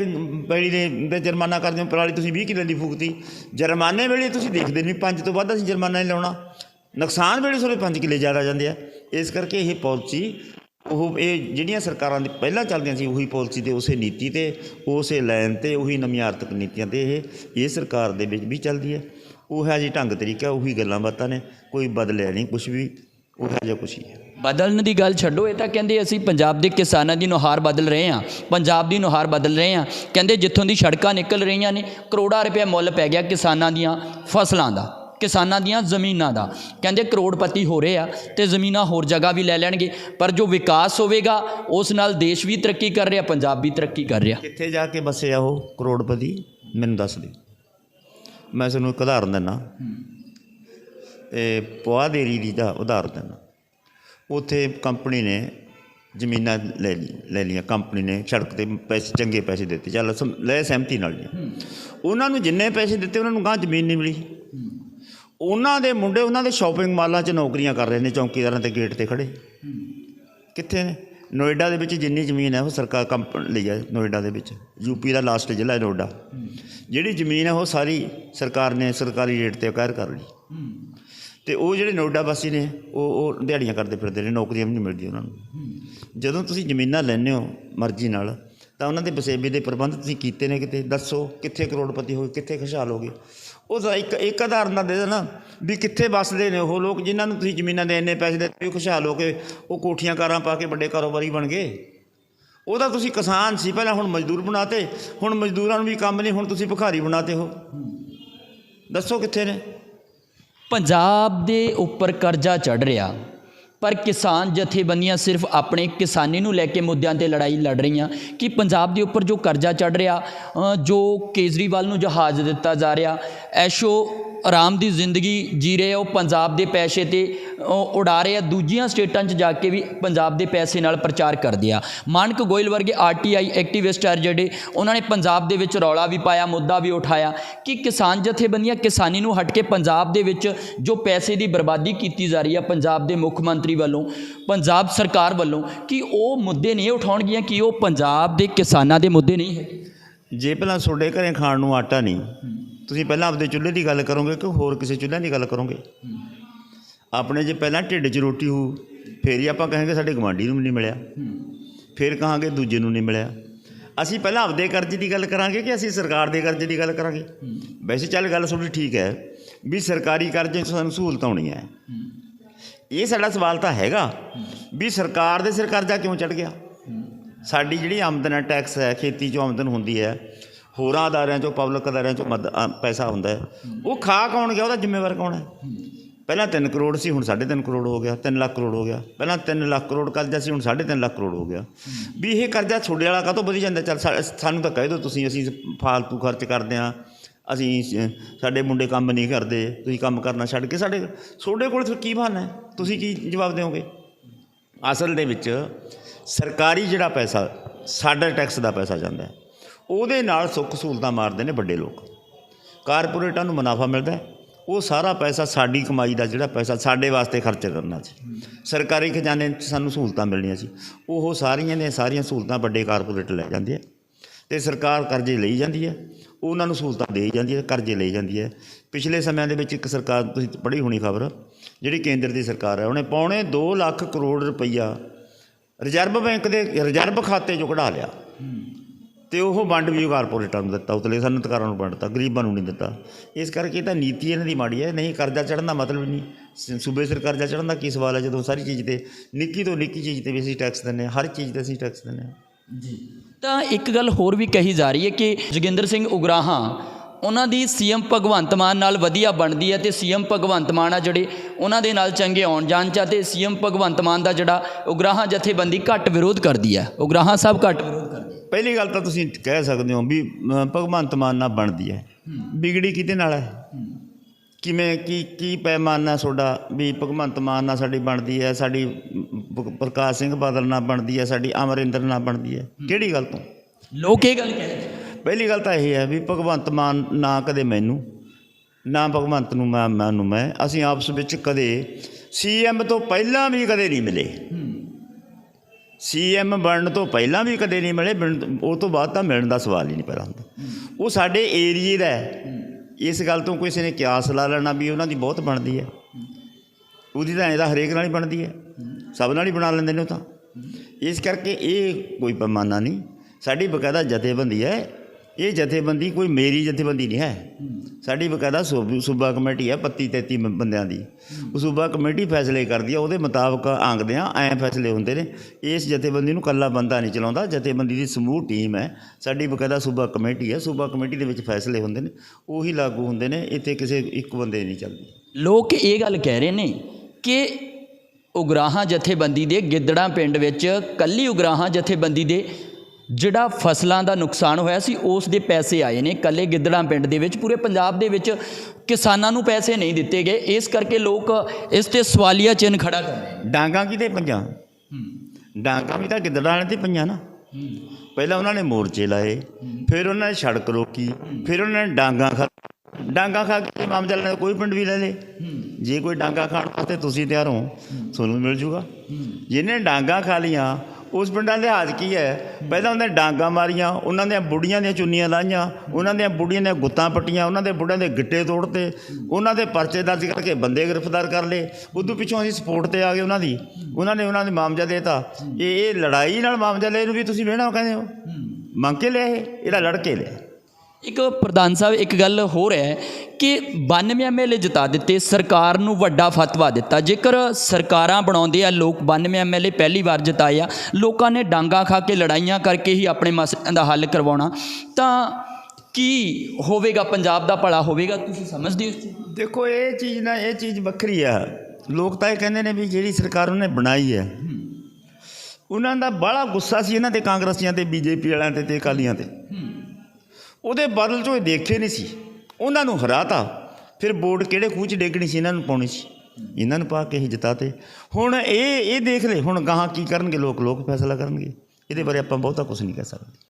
A: ਪੈਲੀ ਦੇ ਦੇ ਜੁਰਮਾਨਾ ਕਰਦੇ ਹੋ। ਪਰਾਲੀ ਤੁਸੀਂ 20 ਕਿੱਲਿਆਂ ਦੀ ਫੂਕਤੀ। ਜੁਰਮਾਨੇ ਵੇਲੇ ਤੁਸੀਂ ਦੇਖਦੇ ਨਹੀਂ ਪੰਜ ਤੋਂ ਵੱਧ ਅਸੀਂ ਜੁਰਮਾਨਾ ਨਹੀਂ ਲਾਉਣਾ। ਨੁਕਸਾਨ ਵੇਲੇ ਸਿਰਫ 5 ਕਿੱਲੇ ਜ਼ਿਆਦਾ ਜਾਂਦੇ ਆ। ਇਸ ਕਰਕੇ ਇਹ ਪਾਲਿਸੀ ਉਹ ਇਹ ਜਿਹੜੀਆਂ ਸਰਕਾਰਾਂ ਦੀ ਪਹਿਲਾਂ ਚੱਲਦੀਆਂ ਸੀ, ਉਹੀ ਪਾਲਿਸੀ ਤੇ, ਉਸੇ ਨੀਤੀ ਤੇ, ਉਸੇ ਲਾਈਨ ਤੇ, ਉਹੀ ਨਵੀਂ ਆਰਥਿਕ ਨੀਤੀਆਂ ਤੇ ਇਹ ਇਹ ਸਰਕਾਰ ਦੇ ਵਿੱਚ ਵੀ ਚੱਲਦੀ ਹੈ। ਉਹ ਹੈ ਜੀ ਢੰਗ ਤਰੀਕਾ, ਉਹੀ ਗੱਲਾਂ ਬਾਤਾਂ ਨੇ, ਕੋਈ ਬਦਲਿਆ ਨਹੀਂ ਕੁਝ ਵੀ, ਉਹ ਹੈ ਜਿਹਾ ਕੁਛ ਹੀ ਹੈ।
B: ਬਦਲਣ ਦੀ ਗੱਲ ਛੱਡੋ, ਇਹ ਤਾਂ ਕਹਿੰਦੇ ਅਸੀਂ ਪੰਜਾਬ ਦੇ ਕਿਸਾਨਾਂ ਦੀ ਨੁਹਾਰ ਬਦਲ ਰਹੇ ਹਾਂ, ਪੰਜਾਬ ਦੀ ਨੁਹਾਰ ਬਦਲ ਰਹੇ ਹਾਂ। ਕਹਿੰਦੇ ਜਿੱਥੋਂ ਦੀ ਸੜਕਾਂ ਨਿਕਲ ਰਹੀਆਂ ਨੇ, ਕਰੋੜਾਂ ਰੁਪਏ ਮੁੱਲ ਪੈ ਗਿਆ ਕਿਸਾਨਾਂ ਦੀਆਂ ਫਸਲਾਂ ਦਾ। ਕਿਸਾਨਾਂ ਦੀਆਂ ਜ਼ਮੀਨਾਂ ਦਾ। ਕਹਿੰਦੇ ਕਰੋੜਪਤੀ ਹੋ ਰਹੇ ਆ ਤੇ ਜ਼ਮੀਨਾਂ ਹੋਰ ਜਗ੍ਹਾ ਵੀ ਲੈ ਲੈਣਗੇ। ਪਰ ਜੋ ਵਿਕਾਸ ਹੋਵੇਗਾ ਉਸ ਨਾਲ ਦੇਸ਼ ਵੀ ਤਰੱਕੀ ਕਰ ਰਿਹਾ ਪੰਜਾਬ ਵੀ ਤਰੱਕੀ ਕਰ ਰਿਹਾ।
A: ਕਿੱਥੇ ਜਾ ਕੇ ਵਸਿਆ ਉਹ ਕਰੋੜਪਤੀ? ਮੈਨੂੰ ਦੱਸ ਦਿਓ। ਮੈਂ ਤੁਹਾਨੂੰ ਇੱਕ ਉਦਾਹਰਨ ਦਿੰਦਾ ਇਹ ਪੁਆ ਦੇਰੀ ਦੀ ਦਾ ਉਦਾਹਰਨ ਦਿੰਦਾ ਉੱਥੇ ਕੰਪਨੀ ਨੇ ਜ਼ਮੀਨਾਂ ਲੈ ਲਈ ਲੈ ਲਈਆਂ। ਕੰਪਨੀ ਨੇ ਸੜਕ ਤੇ ਪੈਸੇ ਚੰਗੇ ਪੈਸੇ ਦਿੱਤੇ। ਚੱਲ ਲੈ ਸਹਿਮਤੀ ਨਾਲ ਜੀ। ਉਹਨਾਂ ਨੂੰ ਜਿੰਨੇ ਪੈਸੇ ਦਿੱਤੇ ਉਹਨਾਂ ਨੂੰ ਗਾਂ ਜ਼ਮੀਨ ਨਹੀਂ ਮਿਲੀ। ਉਹਨਾਂ ਦੇ ਮੁੰਡੇ ਉਹਨਾਂ ਦੇ ਸ਼ਾਪਿੰਗ ਮਾਲਾਂ 'ਚ ਨੌਕਰੀਆਂ ਕਰ ਰਹੇ ਨੇ, ਚੌਂਕੀਦਾਰਾਂ ਤੇ ਗੇਟ ਤੇ ਖੜੇ ਕਿੱਥੇ ਨੇ? ਨੋਇਡਾ ਦੇ ਵਿੱਚ ਜਿੰਨੀ ਜ਼ਮੀਨ ਹੈ, ਉਹ ਸਰਕਾਰ ਕੰਪਨੀ ਲਈ ਹੈ ਨੋਇਡਾ ਦੇ ਵਿੱਚ। ਯੂਪੀ ਦਾ ਲਾਸਟ ਜ਼ਿਲ੍ਹਾ ਹੈ ਨੋਇਡਾ। ਜਿਹੜੀ ਜ਼ਮੀਨ ਹੈ, ਉਹ ਸਾਰੀ ਸਰਕਾਰ ਨੇ ਸਰਕਾਰੀ ਰੇਟ ਤੇ ਅਕਾਇਰ ਕਰ ਲਈ। ਤੇ ਉਹ ਜਿਹੜੇ ਨੋਇਡਾ ਵਾਸੀ ਨੇ, ਉਹ ਉਹ ਦਿਹਾੜੀਆਂ ਕਰਦੇ ਫਿਰਦੇ ਨੇ, ਨੌਕਰੀਆਂ ਵੀ ਨਹੀਂ ਮਿਲਦੀਆਂ ਉਹਨਾਂ ਨੂੰ। ਜਦੋਂ ਤੁਸੀਂ ਜ਼ਮੀਨਾਂ ਲੈਂਦੇ ਹੋ ਮਰਜ਼ੀ ਨਾਲ, ਤਾਂ ਉਹਨਾਂ ਦੇ ਬਸੇਬੇ ਦੇ ਪ੍ਰਬੰਧ ਤੁਸੀਂ ਕੀਤੇ ਨੇ ਕਿਤੇ? ਦੱਸੋ ਕਿੱਥੇ ਕਰੋੜਪਤੀ ਹੋਏ ਕਿੱਥੇ ਖੁਸ਼ਹਾਲ ਹੋ ਗਏ? ਉਹ ਤਾਂ ਇੱਕ ਇੱਕ ਉਦਾਹਰਨ ਦਾ ਦੇ ਦੇਣਾ ਵੀ ਕਿੱਥੇ ਵੱਸਦੇ ਨੇ ਉਹ ਲੋਕ, ਜਿਨ੍ਹਾਂ ਨੂੰ ਤੁਸੀਂ ਜ਼ਮੀਨਾਂ ਦੇ ਇੰਨੇ ਪੈਸੇ ਦਿੱਤੇ, ਉਹ ਖੁਸ਼ਹਾਲ ਹੋ ਕੇ ਉਹ ਕੋਠੀਆਂ ਕਾਰਾਂ ਪਾ ਕੇ ਵੱਡੇ ਕਾਰੋਬਾਰੀ ਬਣ ਗਏ। ਉਹਦਾ ਤੁਸੀਂ ਕਿਸਾਨ ਸੀ, ਪਹਿਲਾਂ ਹੁਣ ਮਜ਼ਦੂਰ ਬਣਾਤੇ, ਹੁਣ ਮਜ਼ਦੂਰਾਂ ਨੂੰ ਵੀ ਕੰਮ ਨਹੀਂ, ਹੁਣ ਤੁਸੀਂ ਭਿਖਾਰੀ ਬਣਾਤੇ ਹੋ। ਦੱਸੋ ਕਿੱਥੇ ਨੇ?
B: ਪੰਜਾਬ ਦੇ ਉੱਪਰ ਕਰਜ਼ਾ ਚੜ ਰਿਹਾ। ਪਰ ਕਿਸਾਨ ਜਥੇਬੰਦੀਆਂ ਸਿਰਫ ਆਪਣੇ ਕਿਸਾਨੀ ਨੂੰ ਲੈ ਕੇ ਮੁੱਦਿਆਂ ਤੇ ਲੜਾਈ ਲੜ ਰਹੀਆਂ ਕਿ ਪੰਜਾਬ ਦੇ ਉੱਪਰ ਜੋ ਕਰਜ਼ਾ ਚੜ ਰਿਹਾ ਜੋ ਕੇਜਰੀਵਾਲ ਨੂੰ ਜਹਾਜ਼ ਦਿੱਤਾ ਜਾ ਰਿਹਾ, ਐਸ਼ੋ ਆਰਾਮ ਦੀ ਜ਼ਿੰਦਗੀ ਜੀ ਰਹੇ ਆ ਉਹ ਪੰਜਾਬ ਦੇ ਪੈਸੇ ਤੇ ਅ, ਉਡਾ ਰਹੇ ਆ ਦੂਜੀਆਂ ਸਟੇਟਾਂ 'ਚ ਜਾ ਕੇ ਵੀ ਪੰਜਾਬ ਦੇ ਪੈਸੇ ਨਾਲ ਪ੍ਰਚਾਰ ਕਰਦੇ ਆ। ਮਾਨਕ ਗੋਇਲ ਵਰਗੇ ਆਰਟੀਆਈ ਐਕਟਿਵਿਸਟ ਆ ਜਿਹੜੇ ਉਹਨਾਂ ਨੇ ਪੰਜਾਬ ਦੇ ਵਿੱਚ ਰੌਲਾ ਵੀ ਪਾਇਆ ਮੁੱਦਾ ਵੀ ਉਠਾਇਆ ਕਿ ਕਿਸਾਨ ਜਥੇਬੰਦੀਆਂ ਕਿਸਾਨੀ ਨੂੰ ਹਟ ਕੇ ਪੰਜਾਬ ਦੇ ਵਿੱਚ ਜੋ ਪੈਸੇ ਦੀ ਬਰਬਾਦੀ ਕੀਤੀ ਜਾ ਰਹੀ ਆ ਪੰਜਾਬ ਦੇ ਮੁੱਖ ਮੰਤਰੀ ਵੱਲੋਂ ਪੰਜਾਬ ਸਰਕਾਰ ਵੱਲੋਂ ਕਿ ਉਹ ਮੁੱਦੇ ਨਹੀਂ ਉਠਾਉਣਗੀਆਂ ਕਿ ਉਹ ਪੰਜਾਬ ਦੇ ਕਿਸਾਨਾਂ ਦੇ ਮੁੱਦੇ ਨਹੀਂ ਹੈ
A: ਜੇ ਪਹਿਲਾਂ ਤੁਹਾਡੇ ਘਰੇ ਖਾਣ ਨੂੰ ਆਟਾ ਨਹੀਂ ਤੁਸੀਂ ਪਹਿਲਾਂ ਆਪਦੇ ਚੁੱਲ੍ਹੇ ਦੀ ਗੱਲ ਕਰੋਗੇ ਕਿ ਹੋਰ ਕਿਸੇ ਚੁੱਲ੍ਹਿਆਂ ਦੀ ਗੱਲ ਕਰੋਗੇ? ਆਪਣੇ ਜੇ ਪਹਿਲਾਂ ਢਿੱਡ 'ਚ ਰੋਟੀ ਹੋ ਫੇਰ ਹੀ ਆਪਾਂ ਕਹਾਂਗੇ ਸਾਡੇ ਗਵਾਂਢੀ ਨੂੰ ਨਹੀਂ ਮਿਲਿਆ। ਫਿਰ ਕਹਾਂਗੇ ਦੂਜੇ ਨੂੰ ਨਹੀਂ ਮਿਲਿਆ। ਅਸੀਂ ਪਹਿਲਾਂ ਆਪਦੇ ਕਰਜ਼ੇ ਦੀ ਗੱਲ ਕਰਾਂਗੇ ਕਿ ਅਸੀਂ ਸਰਕਾਰ ਦੇ ਕਰਜ਼ੇ ਦੀ ਗੱਲ ਕਰਾਂਗੇ? ਵੈਸੇ ਚੱਲ ਗੱਲ ਤੁਹਾਡੀ ਠੀਕ ਹੈ ਵੀ ਸਰਕਾਰੀ ਕਰਜ਼ੇ 'ਚ ਸਾਨੂੰ ਸਹੂਲਤਾਂ ਆਉਣੀਆਂ ਹੈ। ਇਹ ਸਾਡਾ ਸਵਾਲ ਤਾਂ ਹੈਗਾ ਵੀ ਸਰਕਾਰ ਦੇ ਸਿਰ ਕਰਜ਼ਾ ਕਿਉਂ ਚੜ ਗਿਆ? ਸਾਡੀ ਜਿਹੜੀ ਆਮਦਨ ਹੈ ਟੈਕਸ ਹੈ, ਖੇਤੀ 'ਚੋਂ ਆਮਦਨ ਹੁੰਦੀ ਹੈ ਹੋਰਾਂ ਅਦਾਰਿਆਂ 'ਚੋਂ ਪਬਲਿਕ ਅਦਾਰਿਆਂ 'ਚੋਂ ਮਦ ਪੈਸਾ ਹੁੰਦਾ ਉਹ ਖਾ ਕੌਣ ਗਿਆ? ਉਹਦਾ ਜ਼ਿੰਮੇਵਾਰ ਕੌਣ ਹੈ? ਪਹਿਲਾਂ 3 ਕਰੋੜ ਸੀ, ਹੁਣ 3.5 ਕਰੋੜ ਹੋ ਗਿਆ 3 ਲੱਖ ਕਰੋੜ ਹੋ ਗਿਆ। ਪਹਿਲਾਂ 3 ਲੱਖ ਕਰੋੜ ਕਰਜ਼ਾ ਸੀ, ਹੁਣ 3.5 ਲੱਖ ਕਰੋੜ ਹੋ ਗਿਆ। ਵੀ ਇਹ ਕਰਜ਼ਾ ਛੋਡੇ ਵਾਲਾ ਕਾਹਤੋਂ ਵਧੀ ਜਾਂਦਾ? ਚੱਲ ਸਾ- ਸਾਨੂੰ ਤਾਂ ਕਹਿ ਦਿਓ ਤੁਸੀਂ, ਅਸੀਂ ਫਾਲਤੂ ਖਰਚ ਕਰਦੇ ਹਾਂ। ਅਸੀਂ ਸਾਡੇ ਮੁੰਡੇ ਕੰਮ ਨਹੀਂ ਕਰਦੇ। ਤੁਸੀਂ ਕੰਮ ਕਰਨਾ ਛੱਡ ਕੇ ਸਾਡੇ ਤੁਹਾਡੇ ਕੋਲ ਫਿਰ ਕੀ ਬਹਾਨਾ ਹੈ? ਤੁਸੀਂ ਕੀ ਜਵਾਬ ਦਿਓਗੇ? ਅਸਲ ਦੇ ਵਿੱਚ ਸਰਕਾਰੀ ਜਿਹੜਾ ਪੈਸਾ, ਸਾਡਾ ਟੈਕਸ ਦਾ ਪੈਸਾ ਜਾਂਦਾ ਹੈ। ਉਹਦੇ ਨਾਲ ਸੁੱਖ ਸਹੂਲਤਾਂ ਮਾਰਦੇ ਨੇ ਵੱਡੇ ਲੋਕ। ਕਾਰਪੋਰੇਟਾਂ ਨੂੰ ਮੁਨਾਫਾ ਮਿਲਦਾ ਉਹ ਸਾਰਾ ਪੈਸਾ ਸਾਡੀ ਕਮਾਈ ਦਾ ਜਿਹੜਾ ਪੈਸਾ ਸਾਡੇ ਵਾਸਤੇ ਖਰਚ ਕਰਨਾ ਸੀ ਸਰਕਾਰੀ ਖਜ਼ਾਨੇ 'ਚ ਸਾਨੂੰ ਸਹੂਲਤਾਂ ਮਿਲਣੀਆਂ ਸੀ ਉਹ ਸਾਰੀਆਂ ਦੀਆਂ ਸਾਰੀਆਂ ਸਹੂਲਤਾਂ ਵੱਡੇ ਕਾਰਪੋਰੇਟ ਲੈ ਜਾਂਦੇ ਆ। ਤੇ ਸਰਕਾਰ ਕਰਜ਼ੇ ਲਈ ਜਾਂਦੀ ਹੈ। ਉਹਨਾਂ ਨੂੰ ਸਹੂਲਤਾਂ ਦੇ ਜਾਂਦੀ ਹੈ, ਕਰਜ਼ੇ ਲਈ ਜਾਂਦੀ ਹੈ। ਪਿਛਲੇ ਸਮਿਆਂ ਦੇ ਵਿੱਚ ਇੱਕ ਸਰਕਾਰ, ਤੁਸੀਂ ਪੜ੍ਹੀ ਹੋਣੀ ਖਬਰ, ਜਿਹੜੀ ਕੇਂਦਰ ਦੀ ਸਰਕਾਰ ਹੈ, ਉਹਨੇ ਪੌਣੇ 2 ਲੱਖ ਕਰੋੜ ਰੁਪਈਆ ਰਿਜ਼ਰਵ ਬੈਂਕ ਦੇ, ਰਿਜ਼ਰਵ ਖਾਤੇ 'ਚੋਂ ਕਢਾ ਲਿਆ। ਤੇ ਉਹ ਵੰਡ ਵੀ ਕਾਰਪੋਰੇਟਾਂ ਨੂੰ ਦਿੱਤਾ ਉਤਲੇ ਸਨਅਤਕਾਰਾਂ ਨੂੰ ਵੰਡਤਾ ਗਰੀਬਾਂ ਨੂੰ ਨਹੀਂ ਦਿੱਤਾ। ਇਸ ਕਰਕੇ ਤਾਂ ਨੀਤੀ ਇਹਨਾਂ ਦੀ ਮਾੜੀ ਹੈ ਨਹੀਂ ਕਰਜ਼ਾ ਚੜਨ ਦਾ ਮਤਲਬ ਨਹੀਂ। ਸੂਬੇ ਸਿਰ ਕਰਜ਼ਾ ਚੜਨ ਦਾ ਕੀ ਸਵਾਲ ਹੈ ਜਦੋਂ ਸਾਰੀ ਚੀਜ਼ ਤੇ ਨਿੱਕੀ ਤੋਂ ਨਿੱਕੀ ਚੀਜ਼ ਤੇ ਵੀ ਅਸੀਂ ਟੈਕਸ ਦਿੰਦੇ ਹਾਂ ਹਰ ਚੀਜ਼ ਤੇ ਅਸੀਂ ਟੈਕਸ ਦਿੰਦੇ ਹਾਂ।
B: ਤਾਂ ਇੱਕ ਗੱਲ ਹੋਰ ਵੀ ਕਹੀ ਜਾ ਰਹੀ ਹੈ ਕਿ ਜੋਗਿੰਦਰ ਸਿੰਘ ਉਗਰਾਹਾਂ ਉਹਨਾਂ ਦੀ ਸੀਐਮ ਭਗਵੰਤ ਮਾਨ ਨਾਲ ਵਧੀਆ ਬਣਦੀ ਹੈ ਤੇ ਸੀਐਮ ਭਗਵੰਤ ਮਾਨ ਆ ਜਿਹੜੇ ਉਹਨਾਂ ਦੇ ਨਾਲ ਚੰਗੇ ਆਉਣ ਜਾਣ ਚ ਆ ਤੇ ਸੀਐਮ ਭਗਵੰਤ ਮਾਨ ਦਾ ਜਿਹੜਾ ਉਗਰਾਹਾਂ ਜਥੇਬੰਦੀ ਘੱਟ ਵਿਰੋਧ ਕਰਦੀ ਹੈ। ਉਗਰਾਹਾਂ ਸਭ ਘੱਟ ਵਿਰੋਧ
A: ਪਹਿਲੀ ਗੱਲ ਤਾਂ ਤੁਸੀਂ ਕਹਿ ਸਕਦੇ ਹੋ ਵੀ ਭਗਵੰਤ ਮਾਨ ਨਾਲ ਬਣਦੀ ਹੈ। ਵਿਗੜੀ ਕਿਹਦੇ ਨਾਲ ਹੈ? ਕਿਵੇਂ ਕੀ ਕੀ ਪੈਮਾਨਾ ਤੁਹਾਡਾ ਵੀ ਭਗਵੰਤ ਮਾਨ ਨਾਲ ਸਾਡੀ ਬਣਦੀ ਹੈ ਸਾਡੀ ਪ੍ਰਕਾਸ਼ ਸਿੰਘ ਬਾਦਲ ਨਾਲ ਬਣਦੀ ਹੈ ਸਾਡੀ ਅਮਰਿੰਦਰ ਨਾਲ ਬਣਦੀ ਹੈ? ਕਿਹੜੀ ਗੱਲ ਤੋਂ?
B: ਲੋਕ ਇਹ ਗੱਲ ਕਹਿ ਰਹੇ
A: ਪਹਿਲੀ ਗੱਲ ਤਾਂ ਇਹ ਹੈ ਵੀ ਭਗਵੰਤ ਮਾਨ ਨਾ ਕਦੇ ਮੈਨੂੰ ਨਾ ਭਗਵੰਤ ਨੂੰ ਮੈਂ ਮੈਨੂੰ ਮੈਂ ਅਸੀਂ ਆਪਸ ਵਿੱਚ ਕਦੇ ਸੀਐਮ ਤੋਂ ਪਹਿਲਾਂ ਵੀ ਕਦੇ ਨਹੀਂ ਮਿਲੇ। ਸੀਐਮ ਬਣਨ ਤੋਂ ਪਹਿਲਾਂ ਵੀ ਕਦੇ ਨਹੀਂ ਮਿਲੇ ਬਣਨ- ਉਹ ਤੋਂ ਬਾਅਦ ਤਾਂ ਮਿਲਣ ਦਾ ਸਵਾਲ ਹੀ ਨਹੀਂ ਪੈਦਾ ਹੁੰਦਾ। ਉਹ ਸਾਡੇ ਏਰੀਏ ਦਾ ਇਸ ਗੱਲ ਤੋਂ ਕਿਸੇ ਨੇ ਕਿਆਸ ਲਾ ਲੈਣਾ ਵੀ ਉਹਨਾਂ ਦੀ ਬਹੁਤ ਬਣਦੀ ਹੈ। ਉਹਦੀ ਤਾਂ ਇਹਦਾ ਹਰੇਕ ਨਾਲ ਹੀ ਬਣਦੀ ਹੈ। ਸਭ ਨਾਲ ਹੀ ਬਣਾ ਲੈਂਦੇ ਨੇ ਉਹ ਤਾਂ। ਇਸ ਕਰਕੇ ਇਹ ਕੋਈ ਪੈਮਾਨਾ ਨਹੀਂ। ਸਾਡੀ ਬਕਾਇਦਾ ਜਥੇਬੰਦੀ ਹੈ। ਇਹ ਜਥੇਬੰਦੀ ਕੋਈ ਮੇਰੀ ਜਥੇਬੰਦੀ ਨਹੀਂ ਹੈ। ਸਾਡੀ ਬਕਾਇਦਾ ਸੂਬ- ਸੂਬਾ ਕਮੇਟੀ ਹੈ 32 33 ਬੰਦਿਆਂ ਦੀ। ਉਹ ਸੂਬਾ ਕਮੇਟੀ ਫੈਸਲੇ ਕਰਦੀ ਹੈ ਉਹਦੇ ਮੁਤਾਬਕ ਆਂਗਦੇ ਆ, ਐਂ ਫੈਸਲੇ ਹੁੰਦੇ ਨੇ। ਇਸ ਜਥੇਬੰਦੀ ਨੂੰ ਕੱਲਾ ਬੰਦਾ ਨਹੀਂ ਚਲਾਉਂਦਾ, ਜਥੇਬੰਦੀ ਦੀ ਸਮੂਹ ਟੀਮ ਹੈ। ਸਾਡੀ ਬਕਾਇਦਾ ਸੂਬਾ ਕਮੇਟੀ ਹੈ, ਸੂਬਾ ਕਮੇਟੀ ਦੇ ਵਿੱਚ ਫੈਸਲੇ ਹੁੰਦੇ ਨੇ, ਉਹੀ ਲਾਗੂ ਹੁੰਦੇ ਨੇ, ਇੱਥੇ ਕਿਸੇ ਇੱਕ ਬੰਦੇ ਨਹੀਂ ਚੱਲਦੀ।
B: ਲੋਕ ਇਹ ਗੱਲ ਕਹਿ ਰਹੇ ਨੇ ਕਿ ਉਗਰਾਹਾਂ ਜਥੇਬੰਦੀ ਦੇ ਗਿੱਦੜਾਂ ਪਿੰਡ ਵਿੱਚ, ਕੱਲੀ ਉਗਰਾਹਾਂ ਜਥੇਬੰਦੀ ਦੇ ਜਿਹੜਾ ਫਸਲਾਂ ਦਾ ਨੁਕਸਾਨ ਹੋਇਆ ਸੀ ਉਸ ਦੇ ਪੈਸੇ ਆਏ ਨੇ। ਕੱਲੇ ਗਿੱਦੜਾਂ ਪਿੰਡ ਦੇ ਵਿੱਚ ਪੂਰੇ ਪੰਜਾਬ ਦੇ ਵਿੱਚ ਕਿਸਾਨਾਂ ਨੂੰ ਪੈਸੇ ਨਹੀਂ ਦਿੱਤੇ ਗਏ। ਇਸ ਕਰਕੇ ਲੋਕ ਇਸ ਤੇ ਸਵਾਲੀਆ ਚਿੰਨ੍ਹ ਖੜਾ ਕਰ ਰਹੇ ਨੇ।
A: ਡਾਂਗਾ ਕਿਤੇ ਪੰਜਾਂ ਡਾਂਗਾ ਵੀ ਤਾਂ ਗਿੱਦੜਾਂ ਵਾਲੇ ਤੇ ਪਈਆਂ ਨਾ। ਪਹਿਲਾਂ ਉਹਨਾਂ ਨੇ ਮੋਰਚੇ ਲਾਏ ਫਿਰ ਉਹਨਾਂ ਨੇ ਸੜਕ ਰੋਕੀ ਫਿਰ ਉਹਨਾਂ ਨੇ ਡਾਂਗਾ ਖਾ ਡਾਂਗਾ ਖਾ ਕੇ ਮਾਮਲਾ ਲੈਣਾ ਕੋਈ ਪਿੰਡ ਵੀ ਲੈ ਲੇ। ਜੇ ਕੋਈ ਡਾਂਗਾ ਖਾਣ ਵਾਸਤੇ ਤੁਸੀਂ ਤਿਆਰ ਹੋ ਤੁਹਾਨੂੰ ਮਿਲ ਜੂਗਾ। ਜਿਹਨੇ ਡਾਂਗਾ ਖਾ ਲੀਆਂ ਉਸ ਪਿੰਡਾਂ ਦੇ ਹਾਲ ਕੀ ਹੈ? ਪਹਿਲਾਂ ਉਹਨੇ ਡਾਂਗਾ ਮਾਰੀਆਂ ਉਹਨਾਂ ਦੀਆਂ ਬੁੱਢੀਆਂ ਦੀਆਂ ਚੁੰਨੀਆਂ ਲਾਈਆਂ ਉਹਨਾਂ ਦੀਆਂ ਬੁੱਢੀਆਂ ਦੀਆਂ ਗੁੱਤਾਂ ਪੱਟੀਆਂ ਉਹਨਾਂ ਦੇ ਬੁੱਢਿਆਂ ਦੇ ਗਿੱਟੇ ਤੋੜਤੇ ਉਹਨਾਂ ਦੇ ਪਰਚੇ ਦਰਜ ਕਰਕੇ ਬੰਦੇ ਗ੍ਰਿਫਤਾਰ ਕਰ ਲਏ। ਉਦੋਂ ਪਿੱਛੋਂ ਅਸੀਂ ਸਪੋਰਟ ਤੇ ਆ ਗਏ ਉਹਨਾਂ ਦੀ। ਉਹਨਾਂ ਨੇ ਉਹਨਾਂ ਦੇ ਮਾਮਜਾ ਦੇਤਾ। ਇਹ ਇਹ ਲੜਾਈ ਨਾਲ ਮਾਮਜਾ ਲੈ ਨੂੰ ਵੀ ਤੁਸੀਂ ਵੇਣਾ ਕਹਿੰਦੇ ਹੋ। ਮੰਗ ਕੇ ਲਿਆ ਇਹ? ਇਹਦਾ ਲੜ ਕੇ ਲਿਆ।
B: ਇੱਕ ਪ੍ਰਧਾਨ ਸਾਹਿਬ ਇੱਕ ਗੱਲ ਹੋਰ ਹੈ ਕਿ 92 ਐਮਐਲਏ ਜਿਤਾ ਦਿੱਤੇ ਸਰਕਾਰ ਨੂੰ ਵੱਡਾ ਫਤਵਾ ਦਿੱਤਾ। ਜੇਕਰ ਸਰਕਾਰਾਂ ਬਣਾਉਂਦੇ ਆ ਲੋਕ 92 ਐਮਐਲਏ ਪਹਿਲੀ ਵਾਰ ਜਿਤਾਏ ਆ ਲੋਕਾਂ ਨੇ ਡਾਂਗਾ ਖਾ ਕੇ ਲੜਾਈਆਂ ਕਰਕੇ ਹੀ ਆਪਣੇ ਮਸਲਿਆਂ ਦਾ ਹੱਲ ਕਰਵਾਉਣਾ ਤਾਂ ਕੀ ਹੋਵੇਗਾ? ਪੰਜਾਬ ਦਾ ਭਲਾ ਹੋਵੇਗਾ? ਤੁਸੀਂ ਸਮਝਦੇ ਹੋ?
A: ਦੇਖੋ ਇਹ ਚੀਜ਼ ਨਾ ਇਹ ਚੀਜ਼ ਵੱਖਰੀ ਆ। ਲੋਕ ਤਾਂ ਇਹ ਕਹਿੰਦੇ ਨੇ ਵੀ ਜਿਹੜੀ ਸਰਕਾਰ ਉਹਨੇ ਬਣਾਈ ਹੈ ਉਹਨਾਂ ਦਾ ਬੜਾ ਗੁੱਸਾ ਸੀ ਇਹਨਾਂ ਤੇ ਕਾਂਗਰਸੀਆਂ ਤੇ ਬੀਜੇਪੀ ਵਾਲਿਆਂ ਤੇ ਤੇ ਅਕਾਲੀਆਂ ਤੇ। ਉਹਦੇ ਬਾਦਲ ਚੋਂ ਇਹ ਦੇਖੇ ਨਹੀਂ ਸੀ। ਉਹਨਾਂ ਨੂੰ ਹਰਾਤਾ। ਫਿਰ ਵੋਟ ਕਿਹੜੇ ਖੂਹ 'ਚ ਡੇਗਣੀ ਸੀ? ਇਹਨਾਂ ਨੂੰ ਪਾਉਣੀ ਸੀ। ਇਹਨਾਂ ਨੂੰ ਪਾ ਕੇ ਹੀ ਜਿਤਾਤੇ। ਹੁਣ ਇਹ ਇਹ ਦੇਖ ਲੈ। ਹੁਣ ਗਾਹਾਂ ਕੀ ਕਰਨਗੇ? ਲੋਕ ਲੋਕ ਫੈਸਲਾ ਕਰਨਗੇ। ਇਹਦੇ ਬਾਰੇ ਆਪਾਂ ਬਹੁਤਾ ਕੁਝ ਨਹੀਂ ਕਹਿ ਸਕਦੇ।